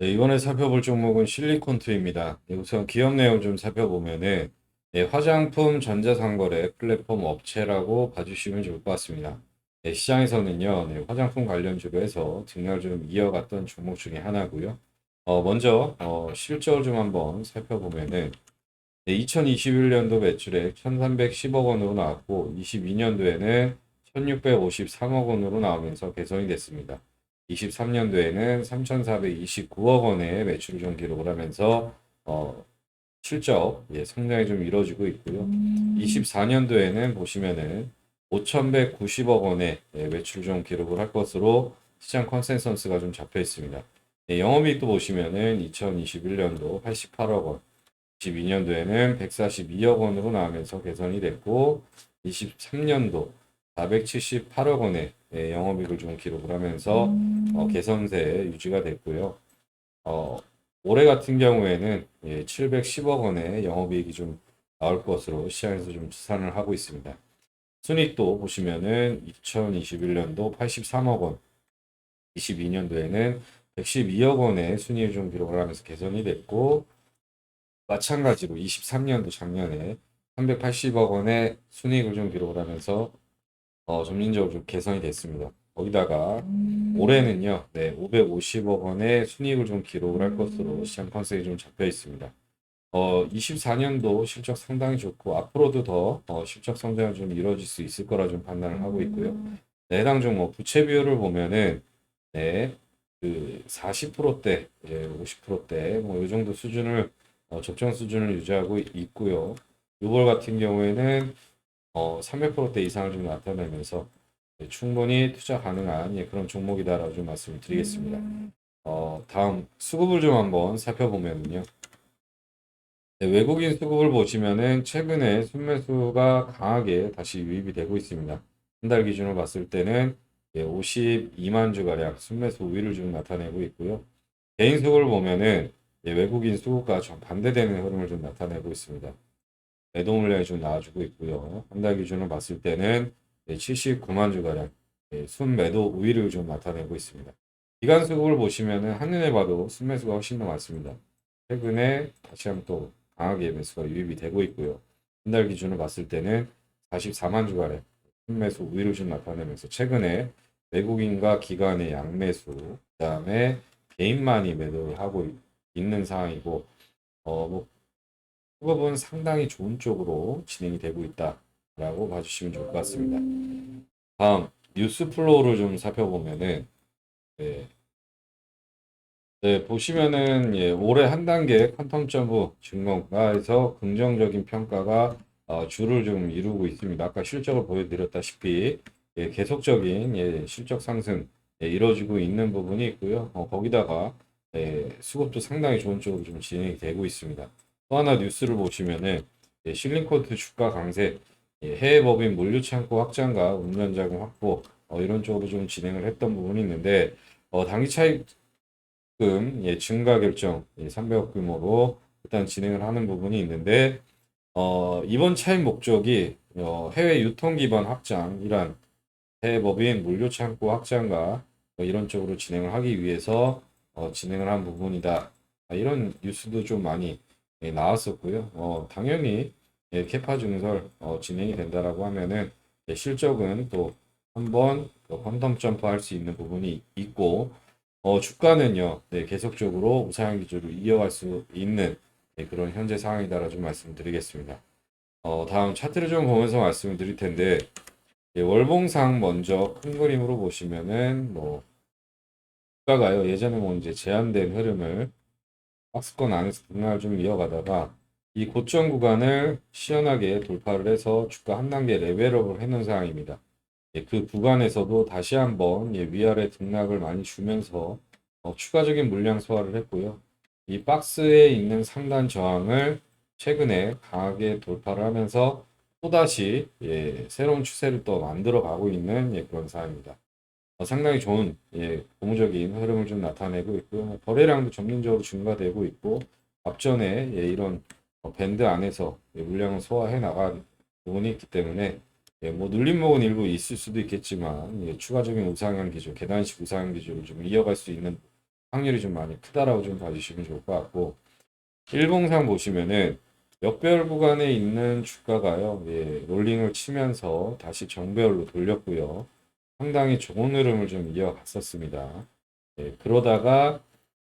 네, 이번에 살펴볼 종목은 실리콘투입니다. 네, 우선 기업 내용 좀 살펴보면은 네, 화장품 전자상거래 플랫폼 업체라고 봐주시면 좋을 것 같습니다. 네, 시장에서는요, 네, 화장품 관련주로 해서 등락을 좀 이어갔던 종목 중에 하나고요. 어, 먼저 어, 실적을 좀 한번 살펴보면은 네, 2021년도 매출액 1,310억 원으로 나왔고 22년도에는 1,653억 원으로 나오면서 개선이 됐습니다. 23년도에는 3,429억 원의 매출을 좀 기록을 하면서 어, 실적 예, 성장이 좀 이루어지고 있고요. 24년도에는 보시면은 5,190억 원의 예, 매출 좀 기록을 할 것으로 시장 컨센서스가 좀 잡혀 있습니다. 예, 영업이익도 보시면은 2021년도 88억 원, 22년도에는 142억 원으로 나오면서 개선이 됐고 23년도 478억 원의 예, 영업이익을 좀 기록을 하면서 어, 개선세 유지가 됐고요. 어, 올해 같은 경우에는 예, 710억 원의 영업이익이 좀 나올 것으로 시장에서 좀 추산을 하고 있습니다. 순이익도 보시면은 2021년도 83억 원, 22년도에는 112억 원의 순이익을 좀 기록을 하면서 개선이 됐고 마찬가지로 23년도 작년에 380억 원의 순이익을 좀 기록을 하면서 어, 점진적으로 좀 개선이 됐습니다. 거기다가 올해는요, 네, 550억 원의 순이익을 좀 기록을 할 것으로 시장 컨셉이 좀 잡혀 있습니다. 어, 24년도 실적 상당히 좋고 앞으로도 더 어, 실적 성장이 좀 이루어질 수 있을 거라 좀 판단을 하고 있고요. 네, 해당 종목 부채 비율을 보면은 네, 그 40%대, 예, 50%대 뭐 이 정도 수준을 어, 적정 수준을 유지하고 있고요. 6월 같은 경우에는 어, 300%대 이상을 좀 나타내면서 예, 충분히 투자 가능한 예, 그런 종목이다라고 좀 말씀을 드리겠습니다. 어, 다음 수급을 좀 한번 살펴보면요. 네, 외국인 수급을 보시면은 최근에 순매수가 강하게 다시 유입이 되고 있습니다. 한 달 기준으로 봤을 때는 예, 52만 주가량 순매수 우위를 좀 나타내고 있고요. 개인 수급을 보면은 예, 외국인 수급과 좀 반대되는 흐름을 좀 나타내고 있습니다. 매도 물량이 좀 나와주고 있고요. 한 달 기준으로 봤을 때는 79만 주가량 예, 순매도 우위를 좀 나타내고 있습니다. 기간 수급을 보시면은 한눈에 봐도 순매수가 훨씬 더 많습니다. 최근에 다시 한번 또 강하게 매수가 유입이 되고 있고요. 한 달 기준으로 봤을 때는 44만 주가량 순매수 우위를 좀 나타내면서 최근에 외국인과 기관의 양매수, 그 다음에 개인만이 매도를 하고 있- 있는 상황이고, 어, 뭐 수급은 상당히 좋은 쪽으로 진행이 되고 있다라고 봐주시면 좋을 것 같습니다. 다음 뉴스 플로우를 좀 살펴보면은 네, 네, 보시면은 예, 올해 한 단계 퀀텀 점프 증권가에서 긍정적인 평가가 어, 주를 좀 이루고 있습니다. 아까 실적을 보여드렸다시피 예, 계속적인 예, 실적 상승 예, 이루어지고 있는 부분이 있고요. 어, 거기다가 예, 수급도 상당히 좋은 쪽으로 좀 진행이 되고 있습니다. 또 하나 뉴스를 보시면은 예, 실링코트 주가 강세, 예, 해외 법인 물류 창고 확장과 운전 자금 확보 어, 이런 쪽으로 좀 진행을 했던 부분이 있는데 어, 단기 차익 금 예, 증가 결정 예, 300억 규모로 일단 진행을 하는 부분이 있는데 어, 이번 차익 목적이 어, 해외 유통 기반 확장 이란 해외 법인 물류 창고 확장과 뭐 이런 쪽으로 진행을 하기 위해서 어, 진행을 한 부분이다. 아, 이런 뉴스도 좀 많이 예, 나왔었고요. 어, 당연히 예, 캐파 증설 어, 진행이 된다라고 하면은 예, 실적은 또 한번 또 퀀텀 점프 할 수 있는 부분이 있고 어, 주가는요, 네, 계속적으로 우상향 기조를 이어갈 수 있는 네, 그런 현재 상황이다라 좀 말씀드리겠습니다. 어, 다음 차트를 좀 보면서 말씀을 드릴 텐데, 예, 월봉상 먼저 큰 그림으로 보시면은 뭐 주가가요 예전에 뭐 이제 제한된 흐름을 박스권 안에서 등락을 좀 이어가다가 이 고점 구간을 시원하게 돌파를 해서 주가 한 단계 레벨업을 해놓은 상황입니다. 예, 그 구간에서도 다시 한번 예, 위아래 등락을 많이 주면서 어, 추가적인 물량 소화를 했고요. 이 박스에 있는 상단 저항을 최근에 강하게 돌파를 하면서 또다시 예, 새로운 추세를 또 만들어 가고 있는 예, 그런 상황입니다. 어, 상당히 좋은 예, 고무적인 흐름을 좀 나타내고 있고요. 뭐 거래량도 점진적으로 증가되고 있고 앞전에 예, 이런 어, 밴드 안에서 예, 물량을 소화해 나간 부분이 있기 때문에 예, 뭐 눌림목은 일부 있을 수도 있겠지만 예, 추가적인 우상향 기조, 계단식 우상향 기조를 좀 이어갈 수 있는 확률이 좀 많이 크다라고 좀 봐주시면 좋을 것 같고 일봉상 보시면은 역배열 구간에 있는 주가가요, 예, 롤링을 치면서 다시 정배열로 돌렸고요. 상당히 좋은 흐름을 좀 이어갔었습니다. 예, 그러다가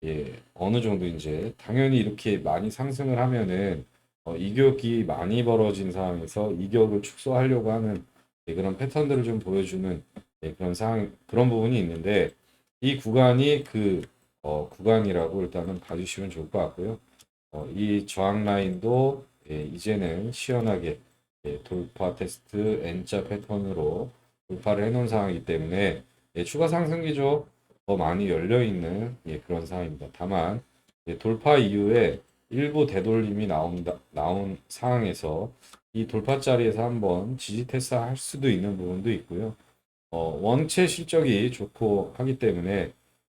예, 어느 정도 이제 당연히 이렇게 많이 상승을 하면은 어, 이격이 많이 벌어진 상황에서 이격을 축소하려고 하는 예, 그런 패턴들을 좀 보여주는 예, 그런 상황 그런 부분이 있는데 이 구간이 그 어, 구간이라고 일단은 봐주시면 좋을 것 같고요. 어, 이 저항 라인도 예, 이제는 시원하게 예, 돌파 테스트 N자 패턴으로 돌파를 해놓은 상황이기 때문에 예, 추가 상승 기조 더 많이 열려 있는 예, 그런 상황입니다. 다만 예, 돌파 이후에 일부 되돌림이 나온다 나온 상황에서 이 돌파 자리에서 한번 지지 테스트 할 수도 있는 부분도 있고요. 어, 원체 실적이 좋고 하기 때문에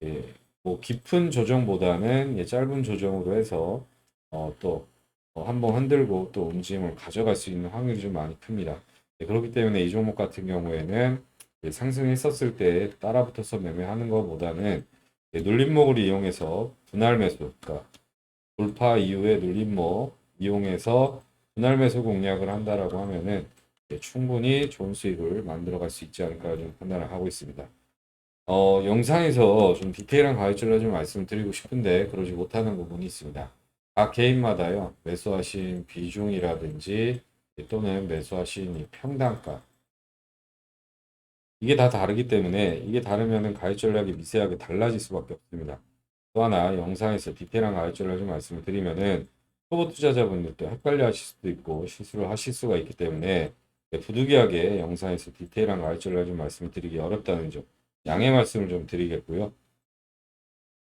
예, 뭐 깊은 조정보다는 예, 짧은 조정으로 해서 어, 또 어, 한번 흔들고 또 움직임을 가져갈 수 있는 확률이 좀 많이 큽니다. 예, 그렇기 때문에 이 종목 같은 경우에는 예, 상승했었을 때 따라붙어서 매매하는 것보다는 예, 눌림목을 이용해서 분할 매수, 그러니까 돌파 이후에 눌림목 이용해서 분할 매수 공략을 한다라고 하면은 예, 충분히 좋은 수익을 만들어갈 수 있지 않을까 좀 판단을 하고 있습니다. 어, 영상에서 좀 디테일한 가이드를 좀 말씀드리고 싶은데 그러지 못하는 부분이 있습니다. 각 개인마다요 매수하신 비중이라든지 또는 매수하신 이 평단가 이게 다 다르기 때문에 이게 다르면은 가입 전략이 미세하게 달라질 수밖에 없습니다. 또 하나 영상에서 디테일한 가입 전략 좀 말씀을 드리면은 초보 투자자분들도 헷갈려 하실 수도 있고 실수를 하실 수가 있기 때문에 네, 부득이하게 영상에서 디테일한 가입 전략 좀 말씀을 드리기 어렵다는 점 양해 말씀을 좀 드리겠고요.